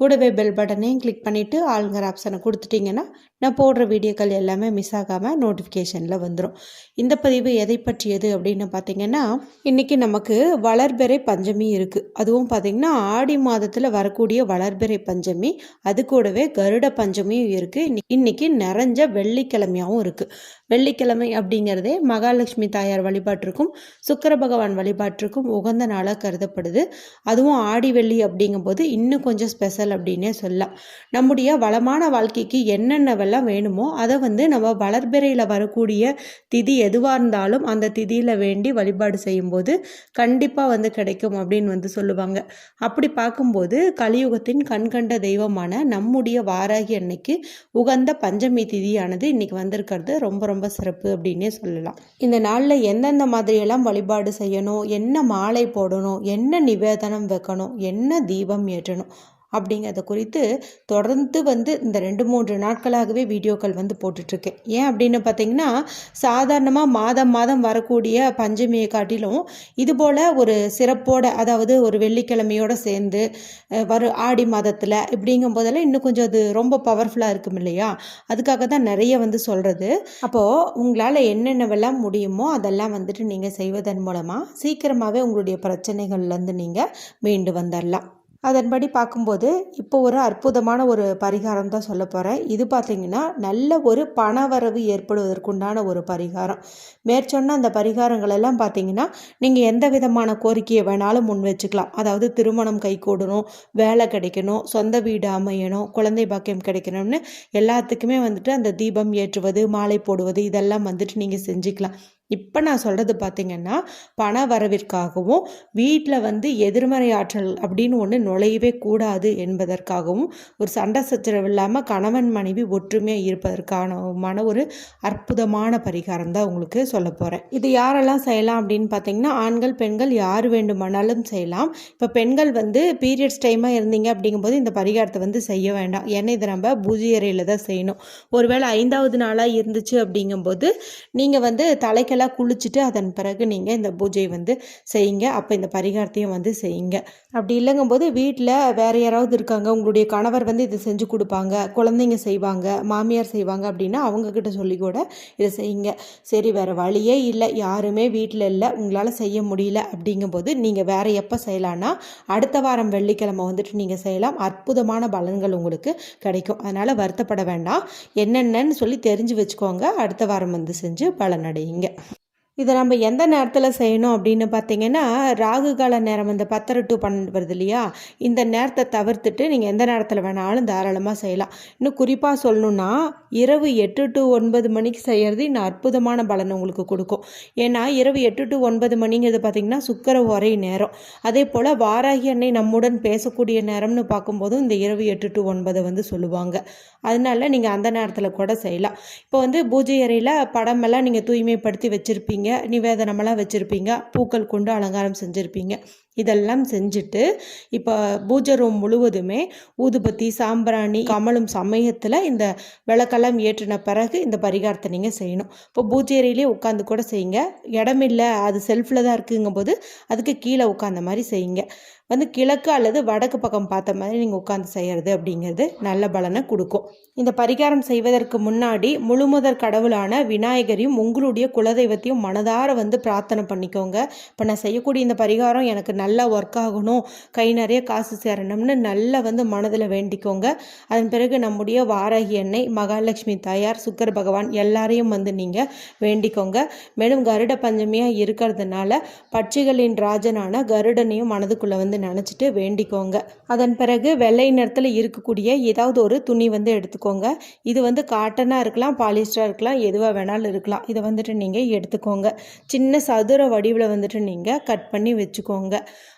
கூடவே பெல் பட்டனையும் கிளிக் பண்ணிவிட்டு ஆளுங்கிற ஆப்ஷனை கொடுத்துட்டிங்கன்னா நான் போடுற வீடியோக்கள் எல்லாமே மிஸ் ஆகாமல் நோட்டிஃபிகேஷனில் வந்துடும் இந்த பதிவு எதை பற்றியது அப்படின்னு பார்த்தீங்கன்னா இன்றைக்கி நமக்கு வளர்பிறை பஞ்சமி இருக்குது அதுவும் பார்த்திங்கன்னா ஆடி மாதத்தில் வரக்கூடிய வளர்பிறை பஞ்சமி அது கூடவே கருட பஞ்சமியும் இருக்குது இன்றைக்கி நிறைஞ்ச வெள்ளிக்கிழமையாகவும் இருக்குது வெள்ளிக்கிழமை அப்படிங்கிறதே மகாலட்சுமி தாயார் வழிபாட்டிற்கும் சுக்கர பகவான் வழிபாட்டிற்கும் உகந்த நாளாக கருதப்படுது. அதுவும் ஆடி வெள்ளி அப்படிங்கும்போது இன்னும் கொஞ்சம் ஸ்பெஷல் அப்படின்னே சொல்லலாம். நம்முடைய வளமான வாழ்க்கைக்கு என்னென்னவெல்லாம் வேணுமோ அதை வந்து நம்ம வளர்பிறையில் வரக்கூடிய திதி எதுவாக இருந்தாலும் அந்த திதியில் வேண்டி வழிபாடு செய்யும்போது கண்டிப்பாக வந்து கிடைக்கும் அப்படின்னு வந்து சொல்லுவாங்க. அப்படி பார்க்கும்போது கலியுகத்தின் கண்கண்ட தெய்வமான நம்முடைய வாராகி அன்னைக்கு உகந்த பஞ்சமி திதியானது இன்னைக்கு வந்திருக்கிறது. ரொம்ப ரொம்ப சிறப்பு அப்படின்னே சொல்லலாம். இந்த நாளில் எந்தெந்த மாதிரியெல்லாம் வழிபாடு செய்யணும்? என்ன மாலை போடணும்? என்ன நிவேதனம் வைக்கணும்? என்ன தீபம் ஏற்றணும்? அப்படிங்கிறத குறித்து தொடர்ந்து வந்து இந்த ரெண்டு மூன்று நாட்களாகவே வீடியோக்கள் வந்து போட்டுட்ருக்கேன் ஏன் அப்படின்னு பார்த்தீங்கன்னா சாதாரணமாக மாதம் மாதம் வரக்கூடிய பஞ்சமியை காட்டிலும் இதுபோல் ஒரு சிறப்போட அதாவது ஒரு வெள்ளிக்கிழமையோடு சேர்ந்து வரும் ஆடி மாதத்தில் இப்படிங்கும் போதெல்லாம் இன்னும் கொஞ்சம் அது ரொம்ப பவர்ஃபுல்லாக இருக்கும் இல்லையா? அதுக்காக தான் நிறைய வந்து சொல்கிறது அப்போது உங்களால் என்னென்னவெல்லாம் முடியுமோ அதெல்லாம் வந்துட்டு நீங்கள் செய்வதன் மூலமாக சீக்கிரமாகவே உங்களுடைய பிரச்சனைகள்லேருந்து நீங்கள் மீண்டு வந்துடலாம் அதன்படி பார்க்கும்போது இப்போ ஒரு அற்புதமான ஒரு பரிகாரம் தான் சொல்ல போகிறேன் இது பார்த்திங்கன்னா நல்ல ஒரு பணவரவு ஏற்படுவதற்குண்டான ஒரு பரிகாரம். மேற்சொன்ன அந்த பரிகாரங்கள் எல்லாம் பார்த்திங்கன்னா நீங்கள் எந்த விதமான கோரிக்கையை வேணாலும் முன் வச்சுக்கலாம். அதாவது திருமணம் கைகூடணும் வேலை கிடைக்கணும் சொந்த வீடு அமையணும் குழந்தை பாக்கியம் கிடைக்கணும்னு எல்லாத்துக்குமே வந்துட்டு அந்த தீபம் ஏற்றுவது மாலை போடுவது இதெல்லாம் வந்துட்டு நீங்கள் செஞ்சுக்கலாம். இப்போ நான் சொல்கிறது பார்த்திங்கன்னா பண வரவிற்காகவும் வீட்டில் வந்து எதிர்மறை ஆற்றல் அப்படின்னு ஒன்று நுழையவே கூடாது என்பதற்காகவும் ஒரு சண்டை சச்சரவு இல்லாமல் கணவன் மனைவி ஒற்றுமையாக இருப்பதற்கான ஒரு அற்புதமான பரிகாரம் தான் உங்களுக்கு சொல்ல போகிறேன் இது யாரெல்லாம் செய்யலாம் அப்படின்னு பார்த்தீங்கன்னா ஆண்கள் பெண்கள் யார் வேண்டுமானாலும் செய்யலாம். இப்போ பெண்கள் வந்து பீரியட்ஸ் டைமாக இருந்தீங்க அப்படிங்கும்போது இந்த பரிகாரத்தை வந்து செய்ய வேண்டாம். ஏன்னா இதை நம்ம பூஜை அறையில் தான் செய்யணும். ஒருவேளை ஐந்தாவது நாளாக இருந்துச்சு அப்படிங்கும்போது நீங்கள் வந்து தலைக்கு தலைக்கெல்லாம் குளிச்சுட்டு அதன் பிறகு நீங்கள் இந்த பூஜையை வந்து செய்யுங்க. அப்போ இந்த பரிகாரத்தையும் வந்து செய்யுங்க. அப்படி இல்லைங்கும்போது வீட்டில் வேறு யாராவது இருக்காங்க உங்களுடைய கணவர் வந்து இதை செஞ்சு கொடுப்பாங்க குழந்தைங்க செய்வாங்க மாமியார் செய்வாங்க அப்படின்னா அவங்கக்கிட்ட சொல்லி கூட இதை செய்யுங்க. சரி வேறு வழியே இல்லை யாருமே வீட்டில் இல்லை உங்களால் செய்ய முடியல அப்படிங்கும்போது நீங்கள் வேறு எப்போ செய்யலான்னா அடுத்த வாரம் வெள்ளிக்கிழமை வந்துட்டு நீங்கள் செய்யலாம். அற்புதமான பலன்கள் உங்களுக்கு கிடைக்கும். அதனால் வருத்தப்பட வேண்டாம். என்னென்னு சொல்லி தெரிஞ்சு வச்சுக்கோங்க. அடுத்த வாரம் வந்து செஞ்சு பலனடையுங்க. இதை நம்ம எந்த நேரத்தில் செய்யணும் அப்படின்னு பார்த்தீங்கன்னா ராகு கால நேரம் இந்த பத்தரை டு பன்னெண்டு வருது இல்லையா? இந்த நேரத்தை தவிர்த்துட்டு நீங்கள் எந்த நேரத்தில் வேணாலும் தாராளமாக செய்யலாம். இன்னும் குறிப்பாக சொல்லணுன்னா இரவு எட்டு டு ஒன்பது மணிக்கு செய்கிறது இன்னும் அற்புதமான பலன் உங்களுக்கு கொடுக்கும். ஏன்னா இரவு எட்டு டு ஒன்பது மணிங்கிறது பார்த்திங்கன்னா சுக்கர ஒரே நேரம். அதே போல் வாராகி அன்னை நம்முடன் பேசக்கூடிய நேரம்னு பார்க்கும்போதும் இந்த இரவு எட்டு டு ஒன்பதை வந்து சொல்லுவாங்க. அதனால நீங்கள் அந்த நேரத்தில் கூட செய்யலாம். இப்போ வந்து பூஜை அறையில் படமெல்லாம் நீங்கள் தூய்மைப்படுத்தி வச்சுருப்பீங்க. நிவேதனமெல்லாம் வச்சுருப்பீங்க பூக்கள் கொண்டு அலங்காரம் செஞ்சுருப்பீங்க. இதெல்லாம் செஞ்சுட்டு இப்போ பூஜை ரூம் முழுவதுமே ஊதுபத்தி சாம்பிராணி கமலும் சமயத்தில் இந்த விளக்கெல்லாம் ஏற்றின பிறகு இந்த பரிகாரத்தை நீங்கள் செய்யணும். இப்போ பூஜை அறையிலே உட்காந்து கூட செய்யுங்க. இடமில்லை அது செல்ஃபில் தான் இருக்குங்கும்போது அதுக்கு கீழே உட்காந்த மாதிரி செய்யுங்க. வந்து கிழக்கு அல்லது வடக்கு பக்கம் பார்த்த மாதிரி நீங்கள் உட்காந்து செய்கிறது அப்படிங்கிறது நல்ல பலனை கொடுக்கும். இந்த பரிகாரம் செய்வதற்கு முன்னாடி முழுமுதற் கடவுளான விநாயகரையும் உங்களுடைய குலதெய்வத்தையும் மனதார வந்து பிரார்த்தனை பண்ணிக்கோங்க. இப்போ நான் செய்யக்கூடிய இந்த பரிகாரம் எனக்கு நல்ல நல்லா ஒர்க் ஆகணும் கை நிறைய காசு சேரணும்னு நல்லா வந்து மனதில் வேண்டிக்கோங்க. அதன் பிறகு நம்முடைய வாராகி எண்ணெய் மகாலட்சுமி தாயார் சுக்கர பகவான் எல்லாரையும் வந்து நீங்கள் வேண்டிக்கோங்க. மேலும் கருட பஞ்சமியாக இருக்கிறதுனால பட்சிகளின் ராஜனான கருடனையும் மனதுக்குள்ளே வந்து நினச்சிட்டு வேண்டிக்கோங்க. அதன் பிறகு வெள்ளை நிறத்தில் இருக்கக்கூடிய ஏதாவது ஒரு துணி வந்து எடுத்துக்கோங்க. இது வந்து காட்டனாக இருக்கலாம் பாலிஸ்டராக இருக்கலாம் எதுவாக வேணாலும் இருக்கலாம். இதை வந்துட்டு நீங்கள் எடுத்துக்கோங்க. சின்ன சதுர வடிவில் வந்துட்டு நீங்கள் கட் பண்ணி வச்சுக்கோங்க.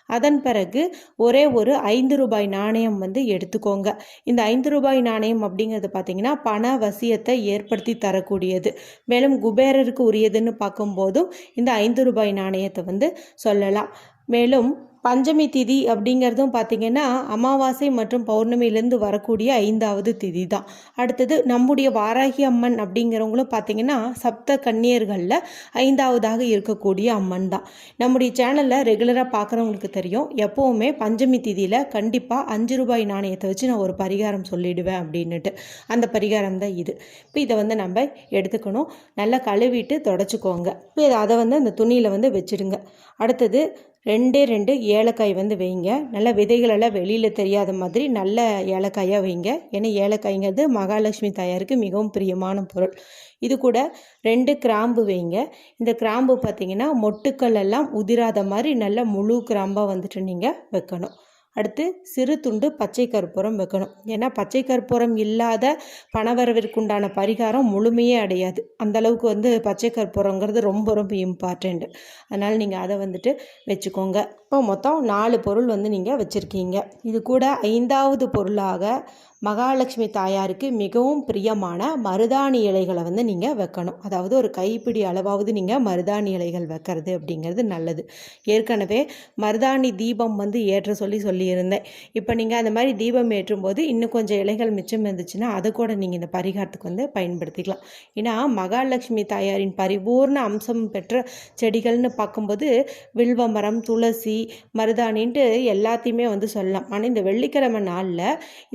அதன் பிறகு ஒரே ஒரு ஐந்து ரூபாய் நாணயம் வந்து எடுத்துக்கோங்க. இந்த ஐந்து ரூபாய் நாணயம் அப்படிங்கிறது பார்த்தீங்கன்னா பண வசியத்தை ஏற்படுத்தி தரக்கூடியது. மேலும் குபேரருக்கு உரியதுன்னு பார்க்கும்போதும் இந்த ஐந்து ரூபாய் நாணயத்தை வந்து சொல்லலாம். மேலும் பஞ்சமி திதி அப்படிங்கிறதும் பார்த்திங்கன்னா அமாவாசை மற்றும் பௌர்ணமியிலேருந்து வரக்கூடிய ஐந்தாவது திதி தான் அடுத்தது நம்முடைய வாராகி அம்மன் அப்படிங்கிறவங்களும் பார்த்திங்கன்னா சப்த கன்னியர்களில் ஐந்தாவதாக இருக்கக்கூடிய அம்மன் தான் நம்முடைய சேனலில் ரெகுலராக பார்க்குறவங்களுக்கு தெரியும். எப்போவுமே பஞ்சமி திதியில் கண்டிப்பாக அஞ்சு ரூபாய் நாணயத்தை வச்சு நான் ஒரு பரிகாரம் சொல்லிடுவேன் அப்படின்னுட்டு. அந்த பரிகாரம் தான் இது. இப்போ இதை வந்து நம்ம எடுத்துக்கணும். நல்லா கழுவிட்டு தொடச்சிக்கோங்க. இப்போ அதை வந்து அந்த துணியில் வந்து வச்சுடுங்க. அடுத்தது ரெண்டே ரெண்டு ஏலக்காய் வந்து வைங்க. நல்ல விதைகளெல்லாம் வெளியில் தெரியாத மாதிரி நல்ல ஏலக்காயாக வைங்க. ஏன்னா ஏலக்காய்ங்கிறது மகாலட்சுமி தாயாருக்கு மிகவும் பிரியமான பொருள். இது கூட ரெண்டு கிராம்பு வைங்க. இந்த கிராம்பு பார்த்திங்கன்னா மொட்டுக்கள் எல்லாம் உதிராத மாதிரி நல்ல முழு கிராம்பாக வந்துட்டு நீங்கள் வைக்கணும். அடுத்து சிறு துண்டு பச்சை கற்பூரம் வைக்கணும். ஏன்னா பச்சை கற்பூரம் இல்லாத பணவரவிற்குண்டான பரிகாரம் முழுமையே அடையாது. அந்தளவுக்கு வந்து பச்சை கற்பூரங்கிறது ரொம்ப ரொம்ப இம்பார்ட்டண்ட் அதனால் நீங்கள் அதை வந்துட்டு வச்சுக்கோங்க. இப்போ மொத்தம் நாலு பொருள் வந்து நீங்கள் வச்சுருக்கீங்க. இது கூட ஐந்தாவது பொருளாக மகாலட்சுமி தாயாருக்கு மிகவும் பிரியமான மருதாணி இலைகளை வந்து நீங்கள் வைக்கணும். அதாவது ஒரு கைப்பிடி அளவாவது நீங்கள் மருதாணி இலைகள் வைக்கிறது அப்படிங்கிறது நல்லது. ஏற்கனவே மருதாணி தீபம் வந்து ஏற்ற சொல்லி சொல்லியிருந்தேன். இப்போ நீங்கள் அந்த மாதிரி தீபம் ஏற்றும் போது இன்னும் கொஞ்சம் இலைகள் மிச்சம் இருந்துச்சுன்னா அதை கூட நீங்கள் இந்த பரிகாரத்துக்கு வந்து பயன்படுத்திக்கலாம். ஏன்னா மகாலட்சுமி தாயாரின் பரிபூர்ண அம்சம் பெற்ற செடிகள்னு பார்க்கும்போது வில்வமரம் துளசி மருதாணின்ட்டு எல்லாத்தையுமே வந்து சொல்லலாம். ஆனால் இந்த வெள்ளிக்கிழமை நாளில்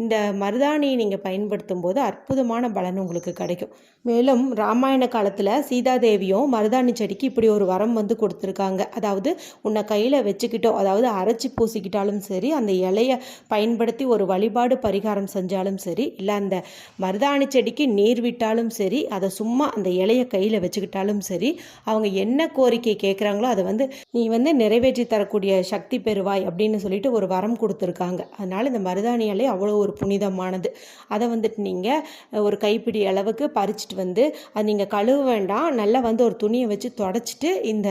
இந்த மருதாணியை நீங்கள் பயன்படுத்தும் போது அற்புதமான பலன் உங்களுக்கு கிடைக்கும். மேலும் ராமாயண காலத்தில் சீதாதேவியும் மருதாணி செடிக்கு இப்படி ஒரு வரம் வந்து கொடுத்துருக்காங்க. அதாவது உன்னை கையில் வச்சுக்கிட்டோ அதாவது அரைச்சி பூசிக்கிட்டாலும் சரி அந்த இலையை பயன்படுத்தி ஒரு வழிபாடு பரிகாரம் செஞ்சாலும் சரி இல்லை அந்த மருதாணி செடிக்கு நீர் விட்டாலும் சரி அதை சும்மா அந்த இலையை கையில் வச்சுக்கிட்டாலும் சரி அவங்க என்ன கோரிக்கை கேட்குறாங்களோ அதை வந்து நீ வந்து நிறைவேற்றி தரக்கூடிய சக்தி பெறுவாய் அப்படின்னு சொல்லிட்டு ஒரு வரம் கொடுத்துருக்காங்க. அதனால் இந்த மருதாணி இலை அவ்வளோ ஒரு புனிதமானது. அதை வந்துட்டு நீங்கள் ஒரு கைப்பிடி அளவுக்கு பறிச்சுட்டு வந்து அது நீங்கள் கழுவ வேண்டாம். நல்லா வந்து ஒரு துணியை வச்சு தொடச்சிட்டு இந்த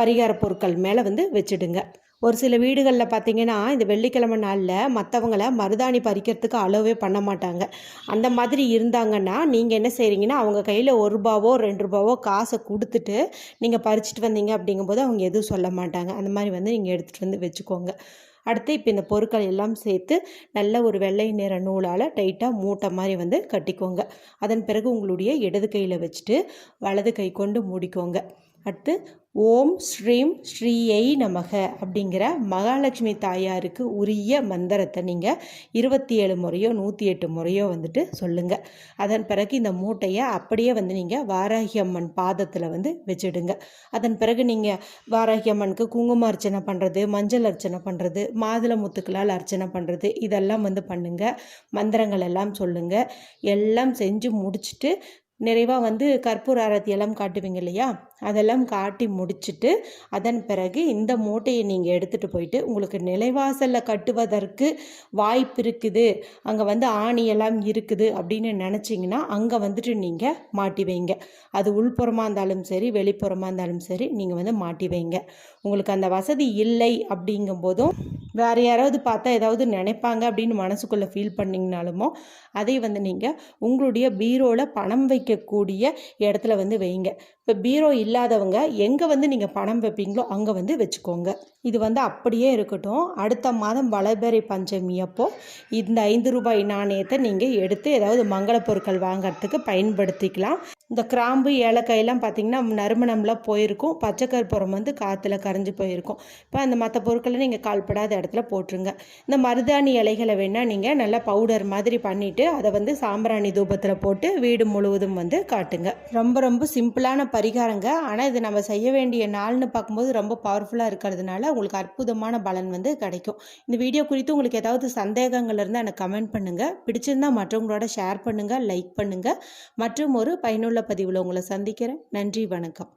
பரிகார பொருட்கள் மேலே வந்து வச்சுடுங்க. ஒரு சில வீடுகளில் பார்த்தீங்கன்னா இந்த வெள்ளிக்கிழமை நாளில் மற்றவங்கள மருதாணி பறிக்கிறதுக்கு அளவே பண்ண மாட்டாங்க. அந்த மாதிரி இருந்தாங்கன்னா நீங்கள் என்ன செய்கிறீங்கன்னா அவங்க கையில் ஒரு ரூபாவோ ரெண்டு ரூபாவோ காசை கொடுத்துட்டு நீங்கள் பறிச்சுட்டு வந்தீங்க அப்படிங்கும்போது அவங்க எதுவும் சொல்ல மாட்டாங்க. அந்த மாதிரி வந்து நீங்கள் எடுத்துகிட்டு வந்து வச்சுக்கோங்க. அடுத்து இப்போ இந்த பொருட்கள் எல்லாம் சேர்த்து நல்ல ஒரு வெள்ளை நிற நூலால் டைட்டாக மூட்டை மாதிரி வந்து கட்டிக்கோங்க. அதன் பிறகு உங்களுடைய இடது கையில் வச்சுட்டு வலது கை கொண்டு மூடிக்கோங்க. அடுத்து ஓம் ஸ்ரீம் ஸ்ரீயை நமக அப்படிங்கிற மகாலட்சுமி தாயாருக்கு உரிய மந்திரத்தை நீங்கள் இருபத்தி ஏழு முறையோ நூற்றி எட்டு முறையோ வந்துட்டு சொல்லுங்கள் அதன் பிறகு இந்த மூட்டையை அப்படியே வந்து நீங்கள் வாராகி அம்மன் பாதத்தில் வந்து வச்சுடுங்க. அதன் பிறகு நீங்கள் வாராகி அம்மனுக்கு குங்கும அர்ச்சனை பண்ணுறது மஞ்சள் அர்ச்சனை பண்ணுறது மாதுளை முத்துக்களால் அர்ச்சனை பண்ணுறது இதெல்லாம் வந்து பண்ணுங்கள் மந்திரங்கள் எல்லாம் சொல்லுங்கள் எல்லாம் செஞ்சு முடிச்சுட்டு நிறைவாக வந்து கற்பூர ஆரத்தி எல்லாம் காட்டுவீங்க இல்லையா? அதெல்லாம் காட்டி முடிச்சுட்டு அதன் பிறகு இந்த மூட்டையை நீங்கள் எடுத்துகிட்டு போயிட்டு உங்களுக்கு நிலைவாசலில் கட்டுவதற்கு வாய்ப்பு இருக்குது. அங்கே வந்து ஆணியெல்லாம் இருக்குது அப்படின்னு நினச்சிங்கன்னா அங்கே வந்துட்டு நீங்கள் மாட்டி வைங்க. அது உள்புறமாக இருந்தாலும் சரி வெளிப்புறமாக இருந்தாலும் சரி நீங்கள் வந்து மாட்டி வைங்க. உங்களுக்கு அந்த வசதி இல்லை அப்படிங்கும்போதும் வேறு யாராவது பார்த்தா ஏதாவது நினைப்பாங்க அப்படின்னு மனசுக்குள்ளே ஃபீல் பண்ணிங்கனாலுமோ அதை வந்து நீங்கள் உங்களுடைய பீரோவில் பணம் வைக்கக்கூடிய இடத்துல வந்து வைங்க. இப்போ பீரோ இல்லாதவங்க எங்கே வந்து நீங்கள் பணம் வைப்பீங்களோ அங்கே வந்து வச்சுக்கோங்க. இது வந்து அப்படியே இருக்கட்டும். அடுத்த மாதம் வளர்பெறை பஞ்சமி அப்போ இந்த ஐந்து ரூபாய் நாணயத்தை நீங்கள் எடுத்து ஏதாவது மங்கள பொருட்கள் வாங்கிறதுக்கு பயன்படுத்திக்கலாம். இந்த கிராம்பு ஏலக்காயெல்லாம் பார்த்திங்கன்னா நறுமணம்லாம் போயிருக்கும். பச்சை கற்பூரம் வந்து காற்றுல கரைஞ்சி போயிருக்கும். இப்போ அந்த மற்ற பொருட்களை நீங்கள் கால்படாத இடத்துல போட்டுருங்க. இந்த மருதாணி இலைகளை வேணால் நீங்கள் நல்லா பவுடர் மாதிரி பண்ணிவிட்டு அதை வந்து சாம்பிராணி தூபத்தில் போட்டு வீடு முழுவதும் வந்து காட்டுங்க. ரொம்ப ரொம்ப சிம்பிளான பரிகாரங்க. ஆனால் இது நம்ம செய்ய வேண்டிய நாள்னு பார்க்கும்போது ரொம்ப பவர்ஃபுல்லாக இருக்கிறதுனால உங்களுக்கு அற்புதமான பலன் வந்து கிடைக்கும். இந்த வீடியோ குறித்து உங்களுக்கு ஏதாவது சந்தேகங்கள் இருந்தால் எனக்கு கமெண்ட் பண்ணுங்கள் பிடிச்சிருந்தால் மற்றவங்களோட ஷேர் பண்ணுங்கள் லைக் பண்ணுங்கள் மற்றும் ஒரு பயனுள்ள பதிவில் உங்களை சந்திக்கிறேன். நன்றி வணக்கம்.